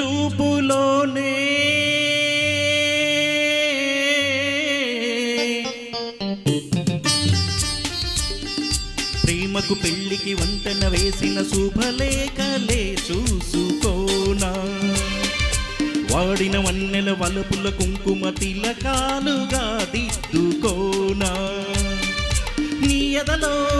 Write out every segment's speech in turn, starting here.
చూపులోనే. ప్రేమకు పెళ్ళికి వంతెన వేసిన శుభలేఖలే చూసుకోనా. వాడిన వన్నెల వలుపుల కుంకుమ తిలకాలుగా దిద్దుకోనా. నీ ఎదలో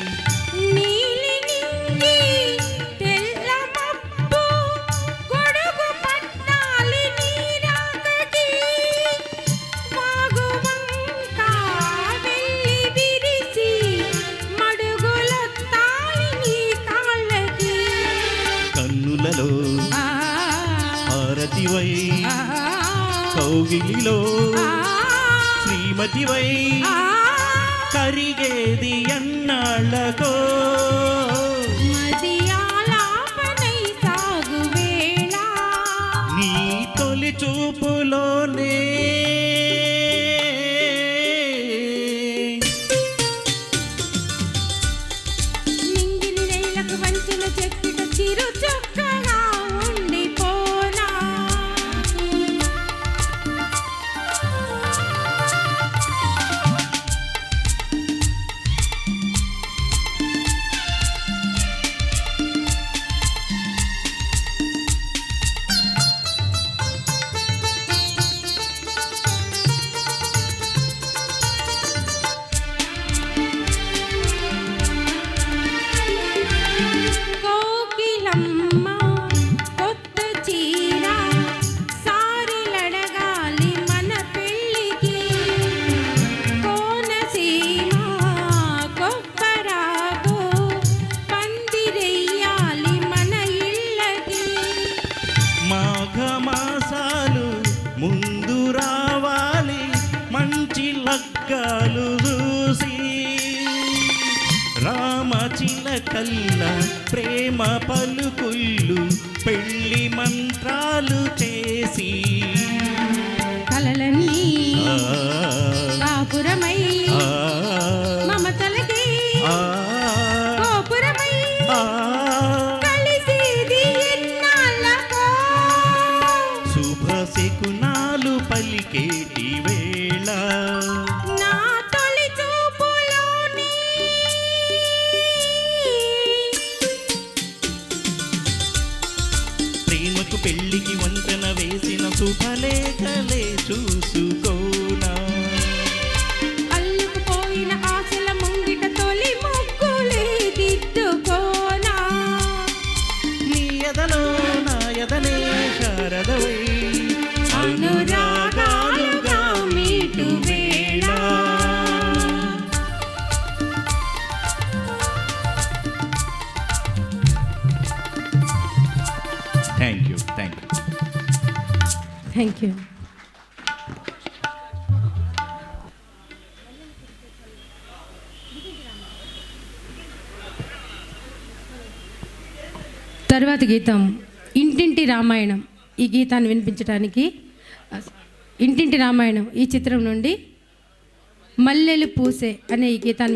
హారతివై ఆ కౌగిలిలో శ్రీమతివై కరిగేది ఎన్నాళ్ళకో. ముందు రావాలి మంచి లగ్గాలు చూసి. రామచిలకల్ల ప్రేమ పలుకుళ్ళు పెళ్ళి మంత్రాలు చేసి. శుభ శకునాలు పలికేటి వేళ. నా తొలి చూపులోని ప్రేమకు పెళ్ళికి థ్యాంక్ యూ తర్వాత గీతం ఇంటింటి రామాయణం. ఈ గీతాన్ని వినిపించడానికి ఇంటింటి రామాయణం ఈ చిత్రం నుండి మల్లెలు పూసే అనే ఈ గీతాన్ని